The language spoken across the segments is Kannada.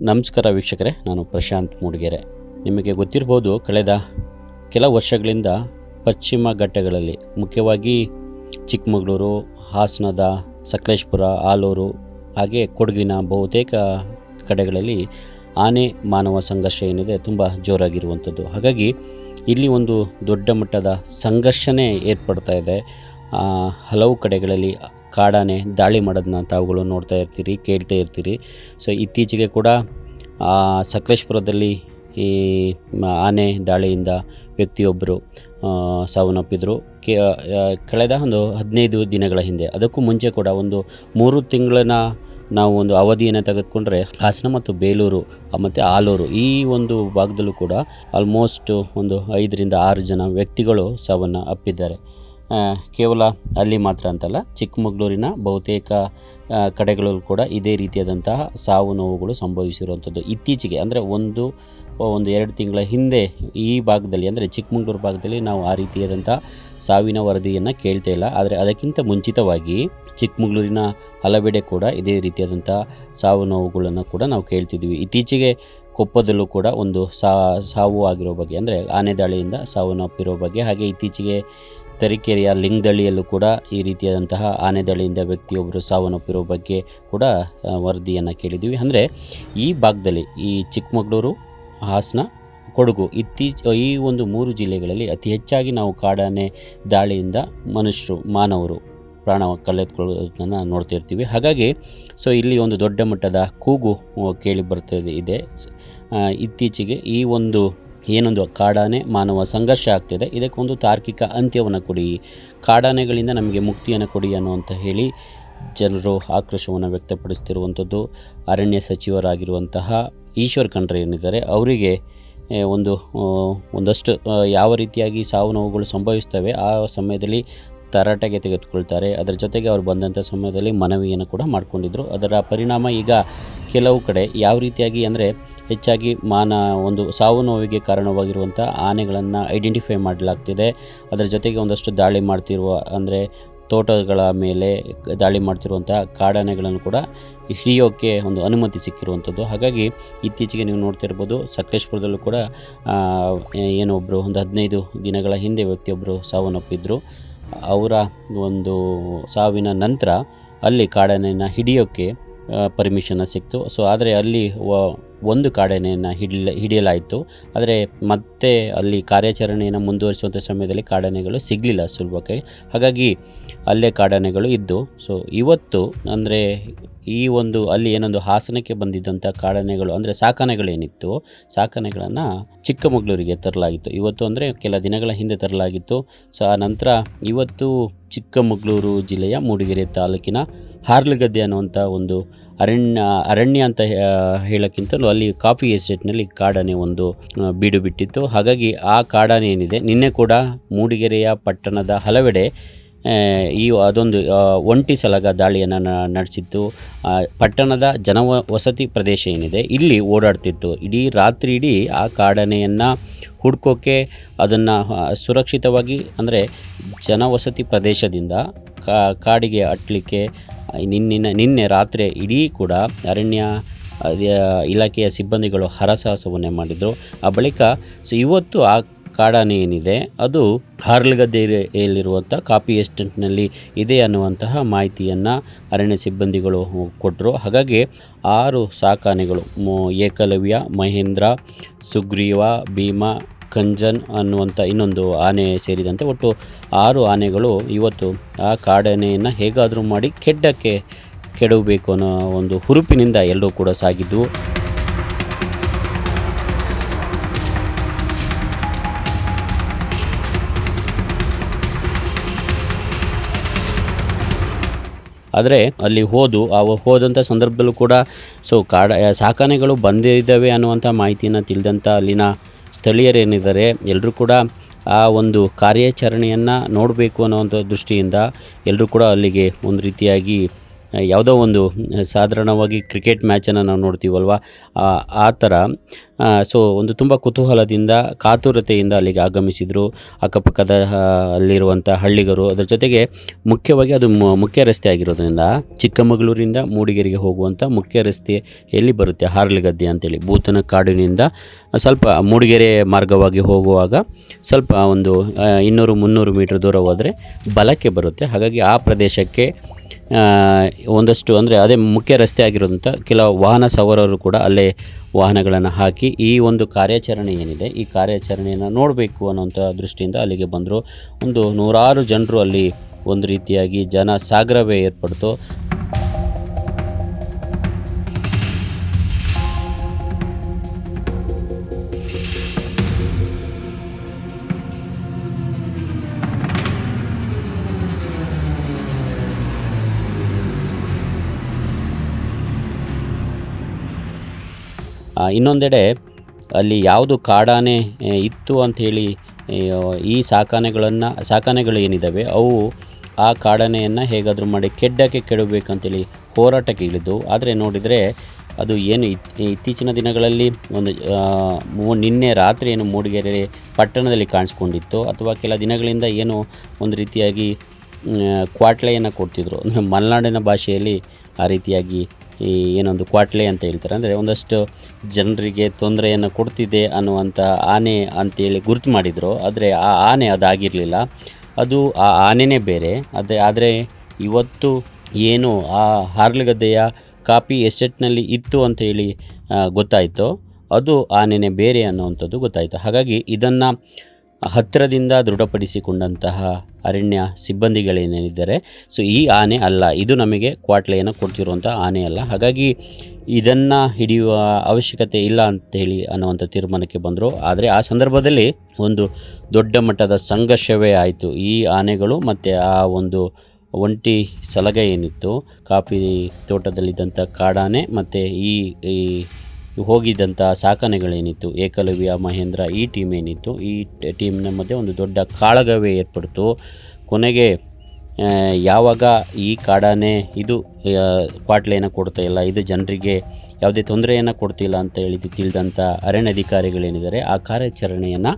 ನಮಸ್ಕಾರ ವೀಕ್ಷಕರೇ, ನಾನು ಪ್ರಶಾಂತ್ ಮೂಡಿಗೆರೆ. ನಿಮಗೆ ಗೊತ್ತಿರ್ಬೋದು ಕಳೆದ ಕೆಲ ವರ್ಷಗಳಿಂದ ಪಶ್ಚಿಮ ಘಟ್ಟಗಳಲ್ಲಿ, ಮುಖ್ಯವಾಗಿ ಚಿಕ್ಕಮಗಳೂರು, ಹಾಸನದ ಸಕಲೇಶ್ಪುರ, ಆಲೂರು, ಹಾಗೆ ಕೊಡಗಿನ ಬಹುತೇಕ ಕಡೆಗಳಲ್ಲಿ ಆನೆ ಮಾನವ ಸಂಘರ್ಷ ಏನಿದೆ ತುಂಬ ಜೋರಾಗಿರುವಂಥದ್ದು. ಹಾಗಾಗಿ ಇಲ್ಲಿ ಒಂದು ದೊಡ್ಡ ಮಟ್ಟದ ಸಂಘರ್ಷನೇ ಏರ್ಪಡ್ತಾ ಇದೆ. ಹಲವು ಕಡೆಗಳಲ್ಲಿ ಕಾಡಾನೆ ದಾಳಿ ಮಾಡೋದನ್ನ ತಾವುಗಳು ನೋಡ್ತಾ ಇರ್ತೀರಿ, ಕೇಳ್ತಾ ಇರ್ತೀರಿ. ಸೊ ಇತ್ತೀಚೆಗೆ ಕೂಡ ಸಕಲೇಶ್ಪುರದಲ್ಲಿ ಈ ಆನೆ ದಾಳಿಯಿಂದ ವ್ಯಕ್ತಿಯೊಬ್ಬರು ಸಾವನ್ನಪ್ಪಿದ್ರು. ಕಳೆದ ಒಂದು ಹದಿನೈದು ದಿನಗಳ ಹಿಂದೆ, ಅದಕ್ಕೂ ಮುಂಚೆ ಕೂಡ ಒಂದು ಮೂರು ತಿಂಗಳನ್ನ ನಾವು ಒಂದು ಅವಧಿಯನ್ನು ತೆಗೆದುಕೊಂಡ್ರೆ, ಹಾಸನ ಮತ್ತು ಬೇಲೂರು ಮತ್ತು ಆಲೂರು, ಈ ಒಂದು ಭಾಗದಲ್ಲೂ ಕೂಡ ಆಲ್ಮೋಸ್ಟ್ ಒಂದು ಐದರಿಂದ ಆರು ಜನ ವ್ಯಕ್ತಿಗಳು ಸಾವನ್ನು ಅಪ್ಪಿದ್ದಾರೆ ಕೇವಲ ಅಲ್ಲಿ ಮಾತ್ರ ಅಂತಲ್ಲ, ಚಿಕ್ಕಮಗಳೂರಿನ ಬಹುತೇಕ ಕಡೆಗಳಲ್ಲೂ ಕೂಡ ಇದೇ ರೀತಿಯಾದಂತಹ ಸಾವು ನೋವುಗಳು ಸಂಭವಿಸಿರುವಂಥದ್ದು. ಇತ್ತೀಚೆಗೆ ಅಂದರೆ ಒಂದು ಒಂದು ಎರಡು ತಿಂಗಳ ಹಿಂದೆ ಈ ಭಾಗದಲ್ಲಿ ಅಂದರೆ ಚಿಕ್ಕಮಗಳೂರು ಭಾಗದಲ್ಲಿ ನಾವು ಆ ರೀತಿಯಾದಂಥ ಸಾವಿನ ವರದಿಯನ್ನು ಕೇಳ್ತಾ ಇಲ್ಲ. ಆದರೆ ಅದಕ್ಕಿಂತ ಮುಂಚಿತವಾಗಿ ಚಿಕ್ಕಮಗಳೂರಿನ ಹಲವೆಡೆ ಕೂಡ ಇದೇ ರೀತಿಯಾದಂಥ ಸಾವು ನೋವುಗಳನ್ನು ಕೂಡ ನಾವು ಕೇಳ್ತಿದ್ವಿ ಇತ್ತೀಚೆಗೆ ಕೊಪ್ಪದಲ್ಲೂ ಕೂಡ ಒಂದು ಸಾವು ಆಗಿರೋ ಬಗ್ಗೆ ಅಂದರೆ ಆನೆ ದಾಳಿಯಿಂದ ಸಾವನ್ನಪ್ಪಿರೋ ಬಗ್ಗೆ, ಹಾಗೆ ಇತ್ತೀಚೆಗೆ ತರೀಕೆರೆಯ ಲಿಂಗದಳ್ಳಿಯಲ್ಲೂ ಕೂಡ ಈ ರೀತಿಯಾದಂತಹ ಆನೆ ದಾಳಿಯಿಂದ ವ್ಯಕ್ತಿಯೊಬ್ಬರು ಸಾವನ್ನಪ್ಪಿರೋ ಬಗ್ಗೆ ಕೂಡ ವರದಿಯನ್ನು ಕೇಳಿದ್ದೀವಿ. ಅಂದರೆ ಈ ಭಾಗದಲ್ಲಿ ಈ ಚಿಕ್ಕಮಗಳೂರು, ಹಾಸನ, ಕೊಡಗು ಇತ್ತೀಚ, ಈ ಒಂದು ಮೂರು ಜಿಲ್ಲೆಗಳಲ್ಲಿ ಅತಿ ಹೆಚ್ಚಾಗಿ ನಾವು ಕಾಡಾನೆ ದಾಳಿಯಿಂದ ಮನುಷ್ಯರು, ಮಾನವರು ಪ್ರಾಣ ಕಳೆದುಕೊಳ್ಳೋದನ್ನು ನೋಡ್ತಾ ಇರ್ತೀವಿ. ಹಾಗಾಗಿ, ಸೊ ಇಲ್ಲಿ ಒಂದು ದೊಡ್ಡ ಮಟ್ಟದ ಕೂಗು ಕೇಳಿ ಬರ್ತದೆ ಇದೆ. ಇತ್ತೀಚೆಗೆ ಈ ಒಂದು ಏನೊಂದು ಕಾಡಾನೆ ಮಾನವ ಸಂಘರ್ಷ ಆಗ್ತಿದೆ. ಇದಕ್ಕೊಂದು ತಾರ್ಕಿಕ ಅಂತ್ಯವನ್ನು ಕೊಡಿ. ಕಾಡಾನೆಗಳಿಂದ ನಮಗೆ ಮುಕ್ತಿಯನ್ನು ಕೊಡಿ ಅನ್ನುವಂತ ಹೇಳಿ ಜನರು ಆಕ್ರೋಶವನ್ನು ವ್ಯಕ್ತಪಡಿಸ್ತಿರುವಂಥದ್ದು. ಅರಣ್ಯ ಸಚಿವರಾಗಿರುವಂತಹ ಈಶ್ವರ್ ಖಂಡ್ರೆ ಏನಿದ್ದಾರೆ, ಅವರಿಗೆ ಒಂದು ಒಂದಷ್ಟು ಯಾವ ರೀತಿಯಾಗಿ ಸಾವು ನೋವುಗಳು ಸಂಭವಿಸ್ತವೆ, ಆ ಸಮಯದಲ್ಲಿ ತರಾಟೆಗೆ ತೆಗೆದುಕೊಳ್ತಾರೆ. ಅದರ ಜೊತೆಗೆ ಅವರು ಬಂದಂಥ ಸಮಯದಲ್ಲಿ ಮನವಿಯನ್ನು ಕೂಡ ಮಾಡಿಕೊಂಡಿದ್ದರು ಅದರ ಪರಿಣಾಮ ಈಗ ಕೆಲವು ಕಡೆ ಯಾವ ರೀತಿಯಾಗಿ ಅಂದರೆ ಹೆಚ್ಚಾಗಿ ಮಾನ ಒಂದು ಸಾವು ನೋವಿಗೆ ಕಾರಣವಾಗಿರುವಂಥ ಆನೆಗಳನ್ನು ಐಡೆಂಟಿಫೈ ಮಾಡಲಾಗ್ತಿದೆ. ಅದರ ಜೊತೆಗೆ ಒಂದಷ್ಟು ದಾಳಿ ಮಾಡ್ತಿರುವ, ಅಂದರೆ ತೋಟಗಳ ಮೇಲೆ ದಾಳಿ ಮಾಡ್ತಿರುವಂಥ ಕಾಡಾನೆಗಳನ್ನು ಕೂಡ ಹಿಡಿಯೋಕ್ಕೆ ಒಂದು ಅನುಮತಿ ಸಿಕ್ಕಿರುವಂಥದ್ದು. ಹಾಗಾಗಿ ಇತ್ತೀಚೆಗೆ ನೀವು ನೋಡ್ತಿರ್ಬೋದು ಸಕಲೇಶ್ಪುರದಲ್ಲೂ ಕೂಡ ಏನೊಬ್ಬರು ಒಂದು ಹದಿನೈದು ದಿನಗಳ ಹಿಂದೆ ವ್ಯಕ್ತಿಯೊಬ್ಬರು ಸಾವನ್ನಪ್ಪಿದ್ದರು ಅವರ ಒಂದು ಸಾವಿನ ನಂತರ ಅಲ್ಲಿ ಕಾಡಾನೆಯನ್ನು ಹಿಡಿಯೋಕ್ಕೆ ಪರ್ಮಿಷನ್ನ ಸಿಕ್ತು. ಸೊ ಆದರೆ ಅಲ್ಲಿ ಒಂದು ಕಾಡೆನೆಯನ್ನು ಹಿಡಿಲ, ಹಿಡಿಯಲಾಯಿತು. ಆದರೆ ಮತ್ತೆ ಅಲ್ಲಿ ಕಾರ್ಯಾಚರಣೆಯನ್ನು ಮುಂದುವರಿಸುವಂಥ ಸಮಯದಲ್ಲಿ ಕಾಡಾನೆಗಳು ಸಿಗಲಿಲ್ಲ ಸುಲಭಕ್ಕೆ. ಹಾಗಾಗಿ ಅಲ್ಲೇ ಕಾಡಾನೆಗಳು ಇದ್ದು ಸೊ ಇವತ್ತು ಅಂದರೆ ಈ ಒಂದು ಅಲ್ಲಿ ಏನೊಂದು ಹಾಸನಕ್ಕೆ ಬಂದಿದ್ದಂಥ ಕಾಡನೆಗಳು ಅಂದರೆ ಸಾಕಾನೆಗಳೇನಿತ್ತು ಸಾಕಾನೆಗಳನ್ನು ಚಿಕ್ಕಮಗಳೂರಿಗೆ ತರಲಾಗಿತ್ತು. ಇವತ್ತು ಅಂದರೆ ಕೆಲ ದಿನಗಳ ಹಿಂದೆ ತರಲಾಗಿತ್ತು. ಸೊ ಆ ನಂತರ ಇವತ್ತು ಚಿಕ್ಕಮಗಳೂರು ಜಿಲ್ಲೆಯ ಮೂಡಿಗೆರೆ ತಾಲೂಕಿನ ಹಾರ್ಲಗದ್ದೆ ಅನ್ನುವಂಥ ಒಂದು ಅರಣ್ಯ ಅರಣ್ಯ ಅಂತ ಹೇಳೋಕ್ಕಿಂತಲೂ ಅಲ್ಲಿ ಕಾಫಿ ಎಸ್ಟೇಟ್ನಲ್ಲಿ ಕಾಡಾನೆ ಒಂದು ಬೀಡು ಬಿಟ್ಟಿತ್ತು. ಹಾಗಾಗಿ ಆ ಕಾಡಾನೆ ಏನಿದೆ, ನಿನ್ನೆ ಕೂಡ ಮೂಡಿಗೆರೆಯ ಪಟ್ಟಣದ ಹಲವೆಡೆ ಈ ಅದೊಂದು ಒಂಟಿ ಸಲಗ ದಾಳಿಯನ್ನು ನಡೆಸಿತ್ತು ಪಟ್ಟಣದ ಜನವ ವಸತಿ ಪ್ರದೇಶ ಏನಿದೆ, ಇಲ್ಲಿ ಓಡಾಡ್ತಿತ್ತು. ಇಡೀ ರಾತ್ರಿ ಇಡೀ ಆ ಕಾಡನೆಯನ್ನು ಹುಡ್ಕೋಕ್ಕೆ ಅದನ್ನು ಸುರಕ್ಷಿತವಾಗಿ, ಅಂದರೆ ಜನವಸತಿ ಪ್ರದೇಶದಿಂದ ಕಾಡಿಗೆ ಅಟ್ಟಲಿಕ್ಕೆ ನಿನ್ನಿನ, ನಿನ್ನೆ ರಾತ್ರಿ ಇಡೀ ಕೂಡ ಅರಣ್ಯ ಇಲಾಖೆಯ ಸಿಬ್ಬಂದಿಗಳು ಹರಸಾಹಸವನ್ನೇ ಮಾಡಿದರು. ಆ ಬಳಿಕ, ಸೊ, ಇವತ್ತು ಆ ಕಾಡಾನೆ ಏನಿದೆ ಅದು ಹಾರ್ಲಗದ್ದೆಯಲ್ಲಿರುವಂಥ ಕಾಪಿ ಎಸ್ಟೇಟ್ನಲ್ಲಿ ಇದೆ ಅನ್ನುವಂತಹ ಮಾಹಿತಿಯನ್ನು ಅರಣ್ಯ ಸಿಬ್ಬಂದಿಗಳು ಕೊಟ್ಟರು ಹಾಗಾಗಿ ಆರು ಸಾಕಾನೆಗಳು ಏಕಲವ್ಯ, ಮಹೇಂದ್ರ, ಸುಗ್ರೀವ, ಭೀಮ, ಕಂಜನ್ ಅನ್ನುವಂಥ ಇನ್ನೊಂದು ಆನೆ ಸೇರಿದಂತೆ ಒಟ್ಟು ಆರು ಆನೆಗಳು ಇವತ್ತು ಆ ಕಾಡಾನೆಯನ್ನು ಹೇಗಾದರೂ ಮಾಡಿ ಕೆಡ್ಡಕ್ಕೆ ಕೆಡವಬೇಕು ಅನ್ನೋ ಒಂದು ಹುರುಪಿನಿಂದ ಎಲ್ಲರೂ ಕೂಡ ಸಾಗಿದ್ದು. ಆದರೆ ಅಲ್ಲಿ ಹೋದು, ಆ ಹೋದಂಥ ಸಂದರ್ಭದಲ್ಲೂ ಕೂಡ ಸೊ ಕಾಡ ಸಾಕಾನೆಗಳು ಬಂದಿದ್ದಾವೆ ಅನ್ನುವಂಥ ಮಾಹಿತಿಯನ್ನು ತಿಳಿದಂಥ ಅಲ್ಲಿನ ಸ್ಥಳೀಯರೇನಿದ್ದಾರೆ ಎಲ್ಲರೂ ಕೂಡ ಆ ಒಂದು ಕಾರ್ಯಾಚರಣೆಯನ್ನು ನೋಡಬೇಕು ಅನ್ನೋವಂಥ ದೃಷ್ಟಿಯಿಂದ ಎಲ್ಲರೂ ಕೂಡ ಅಲ್ಲಿಗೆ ಒಂದು ರೀತಿಯಾಗಿ ಯಾವುದೋ ಒಂದು ಸಾಧಾರಣವಾಗಿ ಕ್ರಿಕೆಟ್ ಮ್ಯಾಚನ್ನು ನಾವು ನೋಡ್ತೀವಲ್ವ? ಆ ಥರ ಸೊ ಒಂದು ತುಂಬ ಕುತೂಹಲದಿಂದ, ಕಾತುರತೆಯಿಂದ ಅಲ್ಲಿಗೆ ಆಗಮಿಸಿದರು. ಅಕ್ಕಪಕ್ಕದ ಅಲ್ಲಿರುವಂಥ ಹಳ್ಳಿಗರು. ಅದರ ಜೊತೆಗೆ ಮುಖ್ಯವಾಗಿ ಅದು ಮುಖ್ಯ ರಸ್ತೆ ಆಗಿರೋದ್ರಿಂದ, ಚಿಕ್ಕಮಗಳೂರಿಂದ ಮೂಡಿಗೆರೆಗೆ ಹೋಗುವಂಥ ಮುಖ್ಯ ರಸ್ತೆ ಎಲ್ಲಿ ಬರುತ್ತೆ? ಹಾರ್ಲಗದ್ದೆ ಅಂತೇಳಿ. ಭೂತನ ಕಾಡಿನಿಂದ ಸ್ವಲ್ಪ ಮೂಡಿಗೆರೆ ಮಾರ್ಗವಾಗಿ ಹೋಗುವಾಗ ಸ್ವಲ್ಪ ಒಂದು ಇನ್ನೂರು ಮುನ್ನೂರು ಮೀಟರ್ ದೂರ ಹೋದರೆ ಬಲಕ್ಕೆ ಬರುತ್ತೆ. ಹಾಗಾಗಿ ಆ ಪ್ರದೇಶಕ್ಕೆ ಒಂದಷ್ಟು ಅಂದರೆ ಅದೇ ಮುಖ್ಯ ರಸ್ತೆ ಆಗಿರೋದಂಥ ಕೆಲವು ವಾಹನ ಸವಾರರು ಕೂಡ ಅಲ್ಲೇ ವಾಹನಗಳನ್ನು ಹಾಕಿ ಈ ಒಂದು ಕಾರ್ಯಾಚರಣೆ ಏನಿದೆ, ಈ ಕಾರ್ಯಾಚರಣೆಯನ್ನು ನೋಡಬೇಕು ಅನ್ನೋಂಥ ದೃಷ್ಟಿಯಿಂದ ಅಲ್ಲಿಗೆ ಬಂದರು. ಒಂದು ನೂರಾರು ಜನರು ಅಲ್ಲಿ ಒಂದು ರೀತಿಯಾಗಿ ಜನ ಸಾಗರವೇ ಏರ್ಪಡ್ತು. ಇನ್ನೊಂದೆಡೆ ಅಲ್ಲಿ ಯಾವುದು ಕಾಡಾನೆ ಇತ್ತು ಅಂಥೇಳಿ ಈ ಸಾಕಾನೆಗಳನ್ನು ಸಾಕಾನೆಗಳು ಏನಿದ್ದಾವೆ ಅವು ಆ ಕಾಡಾನೆಯನ್ನು ಹೇಗಾದರೂ ಮಾಡಿ ಕೆಡ್ಡಕ್ಕೆ ಕೆಡಬೇಕಂತೇಳಿ ಹೋರಾಟಕ್ಕೆ ಇಳಿದು, ಆದರೆ ನೋಡಿದರೆ ಅದು ಏನು ಇತ್- ಇತ್ತೀಚಿನ ದಿನಗಳಲ್ಲಿ ಒಂದು ನಿನ್ನೆ ರಾತ್ರಿ ಏನು ಮೂಡಿಗೆರೆ ಪಟ್ಟಣದಲ್ಲಿ ಕಾಣಿಸ್ಕೊಂಡಿತ್ತು, ಅಥವಾ ಕೆಲ ದಿನಗಳಿಂದ ಏನು ಒಂದು ರೀತಿಯಾಗಿ ಕ್ವಾಟ್ಲೆಯನ್ನು ಕೊಡ್ತಿದ್ರು. ಅಂದರೆ ಮಲೆನಾಡಿನ ಭಾಷೆಯಲ್ಲಿ ಆ ರೀತಿಯಾಗಿ ಈ ಏನೊಂದು ಕ್ವಾಟ್ಲೆ ಅಂತ ಹೇಳ್ತಾರೆ. ಅಂದರೆ ಒಂದಷ್ಟು ಜನರಿಗೆ ತೊಂದರೆಯನ್ನು ಕೊಡ್ತಿದೆ ಅನ್ನುವಂಥ ಆನೆ ಅಂತೇಳಿ ಗುರುತು ಮಾಡಿದರು. ಆದರೆ ಆ ಆನೆ ಅದಾಗಿರಲಿಲ್ಲ. ಅದು ಆ ಆನೆನೇ ಬೇರೆ. ಅದೇ, ಆದರೆ ಇವತ್ತು ಏನು ಆ ಹಾರ್ಲಗದ್ದೆಯ ಕಾಪಿ ಎಸ್ಟೇಟ್ನಲ್ಲಿ ಇತ್ತು ಅಂತ ಹೇಳಿ ಗೊತ್ತಾಯಿತು. ಅದು ಆನೆನೇ ಬೇರೆ ಅನ್ನುವಂಥದ್ದು ಗೊತ್ತಾಯಿತು. ಹಾಗಾಗಿ ಇದನ್ನು ಹತ್ತಿರದಿಂದ ದೃಢಪಡಿಸಿಕೊಂಡಂತಹ ಅರಣ್ಯ ಸಿಬ್ಬಂದಿಗಳೇನೇನಿದ್ದಾರೆ ಸೊ ಈ ಆನೆ ಅಲ್ಲ, ಇದು ನಮಗೆ ಕ್ವಾಟ್ಲೆಯನ್ನು ಕೊಡ್ತಿರುವಂಥ ಆನೆ ಅಲ್ಲ. ಹಾಗಾಗಿ ಇದನ್ನು ಹಿಡಿಯುವ ಅವಶ್ಯಕತೆ ಇಲ್ಲ ಅಂತೇಳಿ ಅನ್ನುವಂಥ ತೀರ್ಮಾನಕ್ಕೆ ಬಂದರು. ಆದರೆ ಆ ಸಂದರ್ಭದಲ್ಲಿ ಒಂದು ದೊಡ್ಡ ಮಟ್ಟದ ಸಂಘರ್ಷವೇ ಆಯಿತು. ಈ ಆನೆಗಳು ಮತ್ತು ಆ ಒಂದು ಒಂಟಿ ಸಲಗ ಏನಿತ್ತು, ಕಾಫಿ ತೋಟದಲ್ಲಿದ್ದಂಥ ಕಾಡಾನೆ ಮತ್ತು ಈ ಈ ಹೋಗಿದ್ದಂಥ ಸಾಕನೆಗಳೇನಿತ್ತು ಏಕಲವ್ಯ, ಮಹೇಂದ್ರ ಈ ಟೀಮ್ ಏನಿತ್ತು. ಈ ಟೀಮ್ನ ಮಧ್ಯೆ ಒಂದು ದೊಡ್ಡ ಕಾಳಗವೇ ಏರ್ಪಡ್ತು. ಕೊನೆಗೆ ಯಾವಾಗ ಈ ಕಾಡಾನೆ ಇದು ಕ್ವಾಟ್ಲೆಯನ್ನು ಕೊಡ್ತಾ ಇಲ್ಲ, ಇದು ಜನರಿಗೆ ಯಾವುದೇ ತೊಂದರೆಯನ್ನು ಕೊಡ್ತಿಲ್ಲ ಅಂತ ಹೇಳಿದ್ದು ತಿಳಿದಂಥ ಅರಣ್ಯ ಅಧಿಕಾರಿಗಳೇನಿದ್ದಾರೆ ಆ ಕಾರ್ಯಾಚರಣೆಯನ್ನು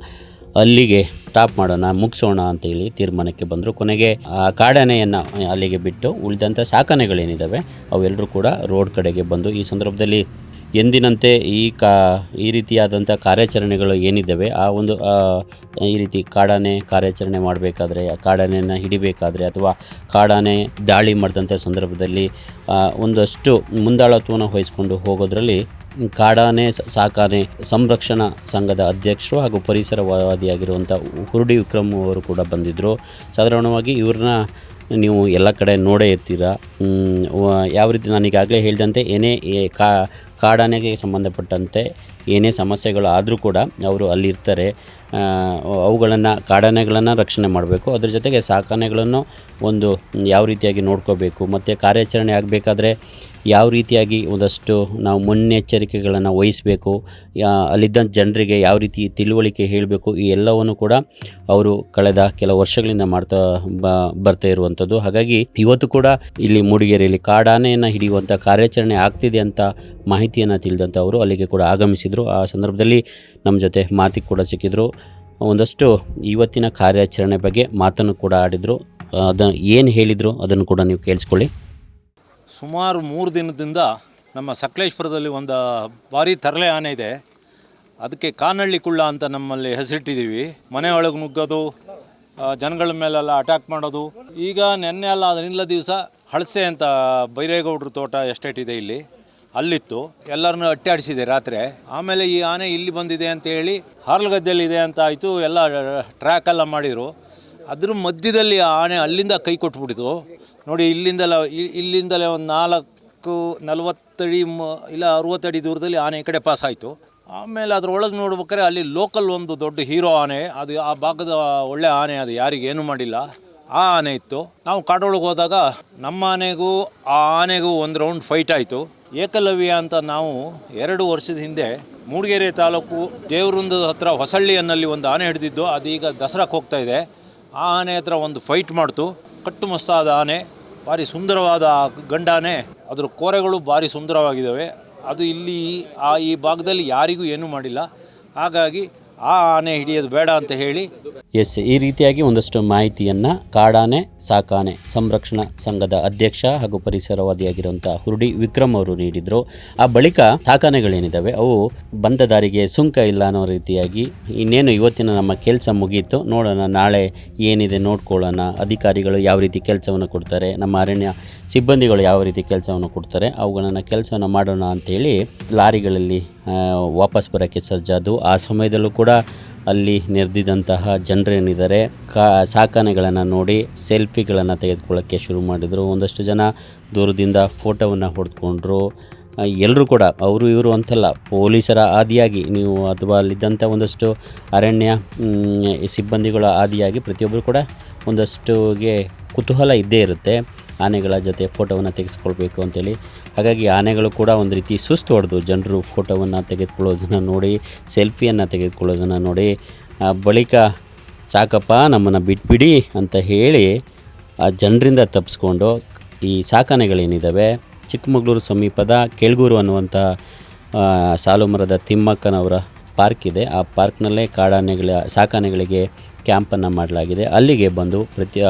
ಅಲ್ಲಿಗೆ ಸ್ಟಾಪ್ ಮಾಡೋಣ, ಮುಗಿಸೋಣ ಅಂತೇಳಿ ತೀರ್ಮಾನಕ್ಕೆ ಬಂದರು. ಕೊನೆಗೆ ಆ ಕಾಡಾನೆಯನ್ನು ಅಲ್ಲಿಗೆ ಬಿಟ್ಟು ಉಳಿದಂಥ ಸಾಕಣೆಗಳೇನಿದ್ದಾವೆ ಅವೆಲ್ಲರೂ ಕೂಡ ರೋಡ್ ಕಡೆಗೆ ಬಂದು ಈ ಸಂದರ್ಭದಲ್ಲಿ ಎಂದಿನಂತೆ ಈ ಕಾ, ಈ ರೀತಿಯಾದಂಥ ಕಾರ್ಯಾಚರಣೆಗಳು ಏನಿದ್ದಾವೆ, ಆ ಒಂದು ಈ ರೀತಿ ಕಾಡಾನೆ ಕಾರ್ಯಾಚರಣೆ ಮಾಡಬೇಕಾದ್ರೆ, ಕಾಡಾನೆಯನ್ನು ಹಿಡಿಬೇಕಾದ್ರೆ ಅಥವಾ ಕಾಡಾನೆ ದಾಳಿ ಮಾಡಿದಂಥ ಸಂದರ್ಭದಲ್ಲಿ ಒಂದಷ್ಟು ಮುಂದಾಳತ್ವವನ್ನು ವಹಿಸ್ಕೊಂಡು ಹೋಗೋದ್ರಲ್ಲಿ ಕಾಡಾನೆ ಸಾಕಾನೆ ಸಂರಕ್ಷಣಾ ಸಂಘದ ಅಧ್ಯಕ್ಷರು ಹಾಗೂ ಪರಿಸರವಾದಿಯಾಗಿರುವಂಥ ಹುರುಡಿ ವಿಕ್ರಮ್ ಅವರು ಕೂಡ ಬಂದಿದ್ದರು. ಸಾಧಾರಣವಾಗಿ ಇವ್ರನ್ನ ನೀವು ಎಲ್ಲ ಕಡೆ ನೋಡೇ ಇರ್ತೀರ. ಯಾವ ರೀತಿ ನಾನು ಈಗಾಗಲೇ ಹೇಳಿದಂತೆ ಏನೇ ಕಾ ಕಾಡಾನೆಗೆ ಸಂಬಂಧಪಟ್ಟಂತೆ ಏನೇ ಸಮಸ್ಯೆಗಳು ಆದರೂ ಕೂಡ ಅವರು ಅಲ್ಲಿರ್ತಾರೆ. ಅವುಗಳನ್ನು, ಕಾಡಾನೆಗಳನ್ನು ರಕ್ಷಣೆ ಮಾಡಬೇಕು. ಅದ್ರ ಜೊತೆಗೆ ಸಾಕಾನೆಗಳನ್ನು ಒಂದು ಯಾವ ರೀತಿಯಾಗಿ ನೋಡ್ಕೋಬೇಕು, ಮತ್ತು ಕಾರ್ಯಾಚರಣೆ ಆಗಬೇಕಾದ್ರೆ ಯಾವ ರೀತಿಯಾಗಿ ಒಂದಷ್ಟು ನಾವು ಮುನ್ನೆಚ್ಚರಿಕೆಗಳನ್ನು ವಹಿಸಬೇಕು ಅಲ್ಲಿದ್ದ ಜನರಿಗೆ ಯಾವ ರೀತಿ ತಿಳುವಳಿಕೆ ಹೇಳಬೇಕು, ಈ ಎಲ್ಲವನ್ನು ಕೂಡ ಅವರು ಕಳೆದ ಕೆಲವು ವರ್ಷಗಳಿಂದ ಮಾಡ್ತಾ ಬರ್ತಾ ಇರುವಂಥದ್ದು. ಹಾಗಾಗಿ ಇವತ್ತು ಕೂಡ ಇಲ್ಲಿ ಮೂಡಿಗೆರೆಯಲ್ಲಿ ಕಾಡಾನೆಯನ್ನು ಹಿಡಿಯುವಂಥ ಕಾರ್ಯಾಚರಣೆ ಆಗ್ತಿದೆ ಅಂತ ಮಾಹಿತಿಯನ್ನು ತಿಳಿದಂಥ ಅವರು ಅಲ್ಲಿಗೆ ಕೂಡ ಆಗಮಿಸಿದರು. ಆ ಸಂದರ್ಭದಲ್ಲಿ ನಮ್ಮ ಜೊತೆ ಮಾತಿಗೆ ಕೂಡ ಸಿಕ್ಕಿದ್ರು. ಒಂದಷ್ಟು ಇವತ್ತಿನ ಕಾರ್ಯಾಚರಣೆ ಬಗ್ಗೆ ಮಾತನ್ನು ಕೂಡ ಆಡಿದರು. ಅದನ್ನು ಏನು ಹೇಳಿದರು ಅದನ್ನು ಕೂಡ ನೀವು ಕೇಳಿಸ್ಕೊಳ್ಳಿ. ಸುಮಾರು ಮೂರು ದಿನದಿಂದ ನಮ್ಮ ಸಕಲೇಶ್ಪುರದಲ್ಲಿ ಒಂದು ಭಾರಿ ತರಲೆ ಆನೆ ಇದೆ. ಅದಕ್ಕೆ ಕಾನಳ್ಳಿ ಕುಳ್ಳ ಅಂತ ನಮ್ಮಲ್ಲಿ ಹೆಸರಿಟ್ಟಿದ್ದೀವಿ. ಮನೆ ಒಳಗೆ ನುಗ್ಗೋದು ಜನಗಳ ಮೇಲೆಲ್ಲ ಅಟ್ಯಾಕ್ ಮಾಡೋದು. ಈಗ ನೆನ್ನೆ ಅಲ್ಲ ಅದರಿಂದ ದಿವಸ ಹಳಸೆ ಅಂತ ಬೈರೇಗೌಡ್ರ ತೋಟ ಎಸ್ಟೇಟ್ ಇದೆ ಇಲ್ಲಿ. ಅಲ್ಲಿತ್ತು. ಎಲ್ಲರನ್ನೂ ಅಟ್ಟಾಡಿಸಿದೆ ರಾತ್ರಿ. ಆಮೇಲೆ ಈ ಆನೆ ಇಲ್ಲಿ ಬಂದಿದೆ ಅಂತ ಹೇಳಿ ಹಾರ್ಲಗದ್ದೆಯಲ್ಲಿ ಇದೆ ಅಂತ ಆಯಿತು, ಎಲ್ಲ ಟ್ರ್ಯಾಕ್ ಎಲ್ಲ ಮಾಡಿದರು. ಅದ್ರ ಮಧ್ಯದಲ್ಲಿ ಆ ಆನೆ ಅಲ್ಲಿಂದ ಕೈ ಕೊಟ್ಬಿಟ್ಟಿತು ನೋಡಿ, ಇಲ್ಲಿಂದಲ ಇಲ್ಲಿಂದಲೇ ಒಂದು ನಾಲ್ಕು ನಲವತ್ತಡಿ ಮ, ಇಲ್ಲ ಅರುವತ್ತಡಿ ದೂರದಲ್ಲಿ ಆನೆ ಈ ಕಡೆ ಪಾಸ್ ಆಯಿತು. ಆಮೇಲೆ ಅದ್ರೊಳಗೆ ನೋಡ್ಬೇಕಾದ್ರೆ ಅಲ್ಲಿ ಲೋಕಲ್ ಒಂದು ದೊಡ್ಡ ಹೀರೋ ಆನೆ, ಅದು ಆ ಭಾಗದ ಒಳ್ಳೆ ಆನೆ, ಅದು ಯಾರಿಗೇನು ಮಾಡಿಲ್ಲ. ಆ ಆನೆ ಇತ್ತು. ನಾವು ಕಾಡೊಳಗೆ ಹೋದಾಗ ನಮ್ಮ ಆನೆಗೂ, ಆ ಆನೆಗೂ ಒಂದು ರೌಂಡ್ ಫೈಟ್ ಆಯಿತು. ಏಕಲವ್ಯ ಅಂತ ನಾವು ಎರಡು ವರ್ಷದ ಹಿಂದೆ ಮೂಡಿಗೆರೆ ತಾಲೂಕು ದೇವೃಂದದ ಹತ್ರ ಹೊಸಳ್ಳಿ ಅನ್ನಲ್ಲಿ ಒಂದು ಆನೆ ಹಿಡಿದಿದ್ದು, ಅದೀಗ ದಸರಾಕ್ಕೆ ಹೋಗ್ತಾ ಇದೆ. ಆ ಆನೆ ಹತ್ರ ಒಂದು ಫೈಟ್ ಮಾಡ್ತು. ಕಟ್ಟುಮಸ್ತಾದ ಆನೆ, ಭಾರಿ ಸುಂದರವಾದ ಆ ಗಂಡಾನೆ, ಅದರ ಕೋರೆಗಳು ಭಾರಿ ಸುಂದರವಾಗಿದ್ದಾವೆ. ಅದು ಇಲ್ಲಿ ಆ ಈ ಭಾಗದಲ್ಲಿ ಯಾರಿಗೂ ಏನೂ ಮಾಡಿಲ್ಲ. ಹಾಗಾಗಿ ಆ ಆನೆ ಹಿಡಿಯೋದು ಬೇಡ ಅಂತ ಹೇಳಿ. ಎಸ್, ಈ ರೀತಿಯಾಗಿ ಒಂದಷ್ಟು ಮಾಹಿತಿಯನ್ನು ಕಾಡಾನೆ, ಸಾಕಾನೆ ಸಂರಕ್ಷಣಾ ಸಂಘದ ಅಧ್ಯಕ್ಷ ಹಾಗೂ ಪರಿಸರವಾದಿಯಾಗಿರುವಂತಹ ಹುರುಡಿ ವಿಕ್ರಮ್ ಅವರು ನೀಡಿದರು. ಆ ಬಳಿಕ ಸಾಕಾನೆಗಳೇನಿದ್ದಾವೆ ಅವು ಬಂದ ದಾರಿಗೆ ಸುಂಕ ಇಲ್ಲ ಅನ್ನೋ ರೀತಿಯಾಗಿ ಇನ್ನೇನು ಇವತ್ತಿನ ನಮ್ಮ ಕೆಲಸ ಮುಗೀತು. ನೋಡೋಣ, ನಾಳೆ ಏನಿದೆ ನೋಡ್ಕೊಳ್ಳೋಣ. ಅಧಿಕಾರಿಗಳು ಯಾವ ರೀತಿ ಕೆಲಸವನ್ನು ಕೊಡ್ತಾರೆ, ನಮ್ಮ ಅರಣ್ಯ ಸಿಬ್ಬಂದಿಗಳು ಯಾವ ರೀತಿ ಕೆಲಸವನ್ನು ಕೊಡ್ತಾರೆ, ಅವುಗಳನ್ನು ಕೆಲಸವನ್ನು ಮಾಡೋಣ ಅಂತೇಳಿ ಲಾರಿಗಳಲ್ಲಿ ವಾಪಸ್ ಬರೋಕ್ಕೆ ಸಜ್ಜಾದು ಆ ಸಮಯದಲ್ಲೂ ಕೂಡ ಅಲ್ಲಿ ನೆರೆದಿದ್ದಂತಹ ಜನರೇನಿದ್ದಾರೆ ಕಾ ಸಾಕಾನೆಗಳನ್ನು ನೋಡಿ ಸೆಲ್ಫಿಗಳನ್ನು ತೆಗೆದುಕೊಳ್ಳೋಕ್ಕೆ ಶುರು ಮಾಡಿದರು. ಒಂದಷ್ಟು ಜನ ದೂರದಿಂದ ಫೋಟೋವನ್ನು ಹೊಡೆದುಕೊಂಡ್ರು. ಎಲ್ಲರೂ ಕೂಡ, ಅವರು ಇವರು ಅಂತಲ್ಲ, ಪೊಲೀಸರ ಆದಿಯಾಗಿ ನೀವು ಅಥವಾ ಅಲ್ಲಿದ್ದಂಥ ಒಂದಷ್ಟು ಅರಣ್ಯ ಸಿಬ್ಬಂದಿಗಳ ಆದಿಯಾಗಿ ಪ್ರತಿಯೊಬ್ಬರು ಕೂಡ ಒಂದಷ್ಟುಗೆ ಕುತೂಹಲ ಇದ್ದೇ ಇರುತ್ತೆ. ಆನೆಗಳ ಜೊತೆ ಫೋಟೋವನ್ನು ತೆಗೆಸ್ಕೊಳ್ಬೇಕು ಅಂತೇಳಿ. ಹಾಗಾಗಿ ಆನೆಗಳು ಕೂಡ ಒಂದು ರೀತಿ ಸುಸ್ತು ಹೊಡೆದು ಜನರು ಫೋಟೋವನ್ನು ತೆಗೆದುಕೊಳ್ಳೋದನ್ನು ನೋಡಿ, ಸೆಲ್ಫಿಯನ್ನು ತೆಗೆದುಕೊಳ್ಳೋದನ್ನು ನೋಡಿ ಬಳಿಕ ಸಾಕಪ್ಪ, ನಮ್ಮನ್ನು ಬಿಟ್ಬಿಡಿ ಅಂತ ಹೇಳಿ, ಆ, ಜನರಿಂದ ತಪ್ಪಿಸ್ಕೊಂಡು ಈ ಸಾಕಾನೆಗಳೇನಿದ್ದಾವೆ ಚಿಕ್ಕಮಗಳೂರು ಸಮೀಪದ ಕೆಳಗೂರು ಅನ್ನುವಂಥ ಸಾಲುಮರದ ಸಾಲು ಮರದ ತಿಮ್ಮಕ್ಕನವರ ಪಾರ್ಕ್ ಇದೆ. ಆ ಪಾರ್ಕ್ನಲ್ಲೇ ಕಾಡಾನೆಗಳ ಸಾಕಾನೆಗಳಿಗೆ ಕ್ಯಾಂಪನ್ನು ಮಾಡಲಾಗಿದೆ. ಅಲ್ಲಿಗೆ ಬಂದು ಪ್ರತಿ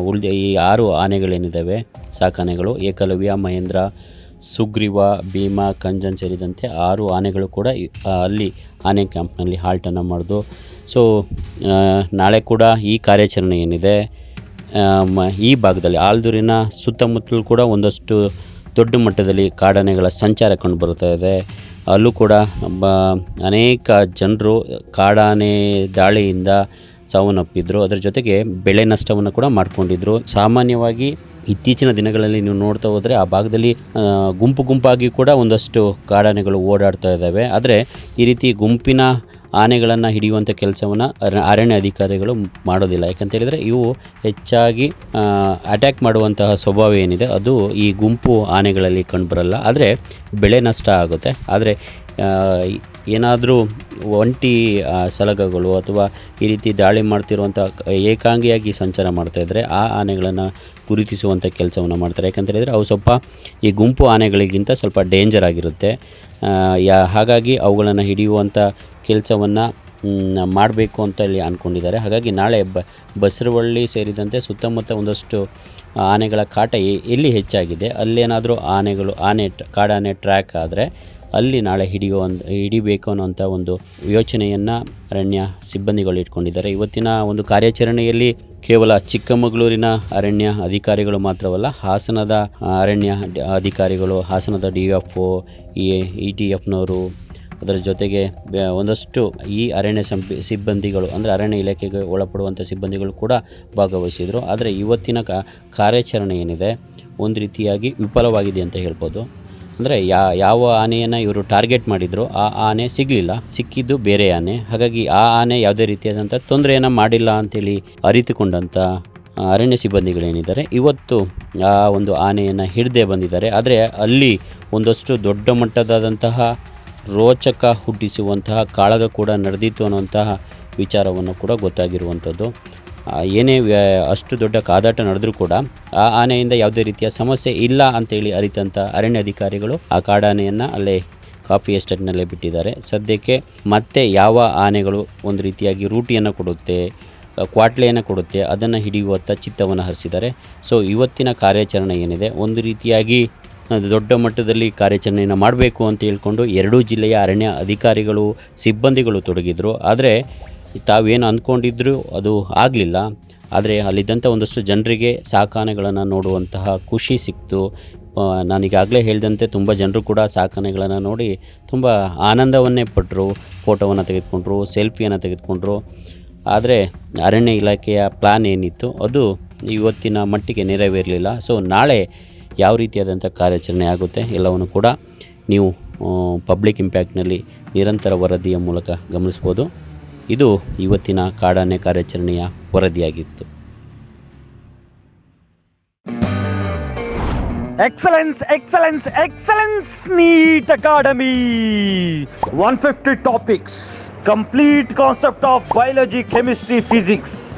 ಉಳಿದ ಈ ಆರು ಆನೆಗಳೇನಿದ್ದಾವೆ ಸಾಕಾನೆಗಳು ಏಕಲವ್ಯ, ಮಹೇಂದ್ರ ಸುಗ್ರೀವ, ಭೀಮ, ಕಂಜನ್ ಸೇರಿದಂತೆ ಆರು ಆನೆಗಳು ಕೂಡ ಅಲ್ಲಿ ಆನೆ ಕ್ಯಾಂಪ್ನಲ್ಲಿ ಹಾಲ್ಟನ್ನು ಮಾಡಿದು, ಸೊ ನಾಳೆ ಕೂಡ ಈ ಕಾರ್ಯಾಚರಣೆ ಏನಿದೆ ಈ ಭಾಗದಲ್ಲಿ ಆಲ್ದೂರಿನ ಸುತ್ತಮುತ್ತಲೂ ಕೂಡ ಒಂದಷ್ಟು ದೊಡ್ಡ ಮಟ್ಟದಲ್ಲಿ ಕಾಡಾನೆಗಳ ಸಂಚಾರ ಕಂಡು ಬರ್ತಾ ಇದೆ. ಅಲ್ಲೂ ಕೂಡ ಅನೇಕ ಜನರು ಕಾಡಾನೆ ದಾಳಿಯಿಂದ ಸಾವನ್ನಪ್ಪಿದ್ರು. ಅದರ ಜೊತೆಗೆ ಬೆಳೆ ನಷ್ಟವನ್ನು ಕೂಡ ಮಾಡಿಕೊಂಡಿದ್ರು. ಸಾಮಾನ್ಯವಾಗಿ ಇತ್ತೀಚಿನ ದಿನಗಳಲ್ಲಿ ನೀವು ನೋಡ್ತಾ ಹೋದರೆ ಆ ಭಾಗದಲ್ಲಿ ಗುಂಪು ಗುಂಪಾಗಿ ಕೂಡ ಒಂದಷ್ಟು ಕಾಡಾನೆಗಳು ಓಡಾಡ್ತಾ ಇದ್ದಾವೆ. ಆದರೆ ಈ ರೀತಿ ಗುಂಪಿನ ಆನೆಗಳನ್ನು ಹಿಡಿಯುವಂಥ ಕೆಲಸವನ್ನು ಅರಣ್ಯ ಅಧಿಕಾರಿಗಳು ಮಾಡೋದಿಲ್ಲ. ಯಾಕಂತೇಳಿದರೆ ಇವು ಹೆಚ್ಚಾಗಿ ಅಟ್ಯಾಕ್ ಮಾಡುವಂತಹ ಸ್ವಭಾವ ಏನಿದೆ, ಅದು ಈ ಗುಂಪು ಆನೆಗಳಲ್ಲಿ ಕಂಡುಬರಲ್ಲ. ಆದರೆ ಬೆಳೆ ನಷ್ಟ ಆಗುತ್ತೆ. ಆದರೆ ಏನಾದರೂ ಒಂಟಿ ಸಲಗಗಳು ಅಥವಾ ಈ ರೀತಿ ದಾಳಿ ಮಾಡ್ತಿರುವಂಥ ಏಕಾಂಗಿಯಾಗಿ ಸಂಚಾರ ಮಾಡ್ತಾಯಿದ್ರೆ ಆ ಆನೆಗಳನ್ನು ಗುರುತಿಸುವಂಥ ಕೆಲಸವನ್ನು ಮಾಡ್ತಾರೆ. ಯಾಕಂತೇಳಿದರೆ ಅವು ಸ್ವಲ್ಪ ಈ ಗುಂಪು ಆನೆಗಳಿಗಿಂತ ಸ್ವಲ್ಪ ಡೇಂಜರ್ ಆಗಿರುತ್ತೆ. ಯಾ, ಹಾಗಾಗಿ ಅವುಗಳನ್ನು ಹಿಡಿಯುವಂಥ ಕೆಲಸವನ್ನು ಮಾಡಬೇಕು ಅಂತ ಇಲ್ಲಿ ಅಂದ್ಕೊಂಡಿದ್ದಾರೆ ಹಾಗಾಗಿ ನಾಳೆ ಬ, ಬಸರವಳ್ಳಿ ಸೇರಿದಂತೆ ಸುತ್ತಮುತ್ತ ಒಂದಷ್ಟು ಆನೆಗಳ ಕಾಟ ಎಲ್ಲಿ ಹೆಚ್ಚಾಗಿದೆ? ಅಲ್ಲೇನಾದರೂ ಆನೆಗಳು, ಆನೆ ಕಾಡಾನೆ ಟ್ರ್ಯಾಕ್ ಆದರೆ ಅಲ್ಲಿ ನಾಳೆ ಹಿಡಿಯೋ ಹಿಡಿಬೇಕು ಅನ್ನೋಂಥ ಒಂದು ಯೋಚನೆಯನ್ನು ಅರಣ್ಯ ಸಿಬ್ಬಂದಿಗಳು ಇಟ್ಕೊಂಡಿದ್ದಾರೆ. ಇವತ್ತಿನ ಒಂದು ಕಾರ್ಯಾಚರಣೆಯಲ್ಲಿ ಕೇವಲ ಚಿಕ್ಕಮಗಳೂರಿನ ಅರಣ್ಯ ಅಧಿಕಾರಿಗಳು ಮಾತ್ರವಲ್ಲ, ಹಾಸನದ ಅರಣ್ಯ ಅಧಿಕಾರಿಗಳು, ಹಾಸನದ D F O E T ಎಫ್ನವರು ಅದರ ಜೊತೆಗೆ ಒಂದಷ್ಟು ಈ ಅರಣ್ಯ ಸಂಬ ಸಿಬ್ಬಂದಿಗಳು, ಅಂದರೆ ಅರಣ್ಯ ಇಲಾಖೆಗೆ ಒಳಪಡುವಂಥ ಸಿಬ್ಬಂದಿಗಳು ಕೂಡ ಭಾಗವಹಿಸಿದರು. ಆದರೆ ಇವತ್ತಿನ ಕಾರ್ಯಾಚರಣೆ ಏನಿದೆ, ಒಂದು ರೀತಿಯಾಗಿ ವಿಫಲವಾಗಿದೆ ಅಂತ ಹೇಳ್ಬೋದು. ಅಂದರೆ ಯಾ, ಯಾವ ಆನೆಯನ್ನು ಇವರು ಟಾರ್ಗೆಟ್ ಮಾಡಿದ್ರು, ಆ ಆನೆ ಸಿಗಲಿಲ್ಲ. ಸಿಕ್ಕಿದ್ದು ಬೇರೆ ಆನೆ. ಹಾಗಾಗಿ ಆ ಆನೆ ಯಾವುದೇ ರೀತಿಯಾದಂಥ ತೊಂದರೆಯನ್ನು ಮಾಡಿಲ್ಲ ಅಂತೇಳಿ ಅರಿತುಕೊಂಡಂಥ ಅರಣ್ಯ ಸಿಬ್ಬಂದಿಗಳೇನಿದ್ದಾರೆ ಇವತ್ತು ಆ ಒಂದು ಆನೆಯನ್ನು ಹಿಡ್ದೇ ಬಂದಿದ್ದಾರೆ. ಆದರೆ ಅಲ್ಲಿ ಒಂದಷ್ಟು ದೊಡ್ಡ ಮಟ್ಟದಾದಂತಹ ರೋಚಕ ಹುಟ್ಟಿಸುವಂತಹ, ಕಾಳಗ ಕೂಡ ನಡೆದಿತ್ತು ಅನ್ನುವಂತಹ ವಿಚಾರವನ್ನು ಕೂಡ ಗೊತ್ತಾಗಿರುವಂಥದ್ದು. ಏನೇ ಅಷ್ಟು ದೊಡ್ಡ ಕಾದಾಟ ನಡೆದರೂ ಕೂಡ ಆ ಆನೆಯಿಂದ ಯಾವುದೇ ರೀತಿಯ ಸಮಸ್ಯೆ ಇಲ್ಲ ಅಂತೇಳಿ ಅರಿತಂಥ ಅರಣ್ಯ ಅಧಿಕಾರಿಗಳು ಆ ಕಾಡಾನೆಯನ್ನು ಅಲ್ಲೇ ಕಾಫಿ ಎಸ್ಟೇಟ್ನಲ್ಲೇ ಬಿಟ್ಟಿದ್ದಾರೆ. ಸದ್ಯಕ್ಕೆ ಮತ್ತೆ ಯಾವ ಆನೆಗಳು ಒಂದು ರೀತಿಯಾಗಿ ರೂಟಿಯನ್ನು ಕೊಡುತ್ತೆ ಕ್ವಾಟ್ಲೆಯನ್ನು ಕೊಡುತ್ತೆ, ಅದನ್ನು ಹಿಡಿಯುವತ್ತ ಚಿತ್ತವನ್ನು ಹರಿಸಿದ್ದಾರೆ. ಸೊ, ಇವತ್ತಿನ ಕಾರ್ಯಾಚರಣೆ ಏನಿದೆ? ಒಂದು ರೀತಿಯಾಗಿ ದೊಡ್ಡ ಮಟ್ಟದಲ್ಲಿ ಕಾರ್ಯಾಚರಣೆಯನ್ನು ಮಾಡಬೇಕು ಅಂತ ಹೇಳ್ಕೊಂಡು ಎರಡೂ ಜಿಲ್ಲೆಯ ಅರಣ್ಯ ಅಧಿಕಾರಿಗಳು, ಸಿಬ್ಬಂದಿಗಳು ತೊಡಗಿದ್ರು. ಆದರೆ ತಾವೇನು ಅಂದ್ಕೊಂಡಿದ್ರು ಅದು ಆಗಲಿಲ್ಲ. ಆದರೆ ಅಲ್ಲಿದ್ದಂಥ ಒಂದಷ್ಟು ಜನರಿಗೆ ಸಾಕಾನೆಗಳನ್ನು ನೋಡುವಂತಹ ಖುಷಿ ಸಿಕ್ತು. ನಾನೀಗಾಗಲೇ ಹೇಳಿದಂತೆ ತುಂಬ ಜನರು ಕೂಡ ಸಾಕಾನೆಗಳನ್ನು ನೋಡಿ ತುಂಬ ಆನಂದವನ್ನೇ ಪಟ್ಟರು ಫೋಟೋವನ್ನು ತೆಗೆದುಕೊಂಡ್ರು, ಸೆಲ್ಫಿಯನ್ನು ತೆಗೆದುಕೊಂಡ್ರು. ಆದರೆ ಅರಣ್ಯ ಇಲಾಖೆಯ ಪ್ಲ್ಯಾನ್ ಏನಿತ್ತು? ಅದು ಇವತ್ತಿನ ಮಟ್ಟಿಗೆ ನೆರವೇರಲಿಲ್ಲ. ಸೊ ನಾಳೆ ಯಾವ ರೀತಿಯಾದಂಥ ಕಾರ್ಯಾಚರಣೆ ಆಗುತ್ತೆ ಎಲ್ಲವನ್ನು ಕೂಡ ನೀವು ಪಬ್ಲಿಕ್ ಇಂಪ್ಯಾಕ್ಟ್ನಲ್ಲಿ ನಿರಂತರ ವರದಿಯ ಮೂಲಕ ಗಮನಿಸ್ಬೋದು ಇದು ಇವತ್ತಿನ ಕಾಡಾನೆ ಕಾರ್ಯಾಚರಣೆಯ ವರದಿಯಾಗಿತ್ತು. Excellence excellence excellence NEET academy one fifty topics complete concept of biology chemistry physics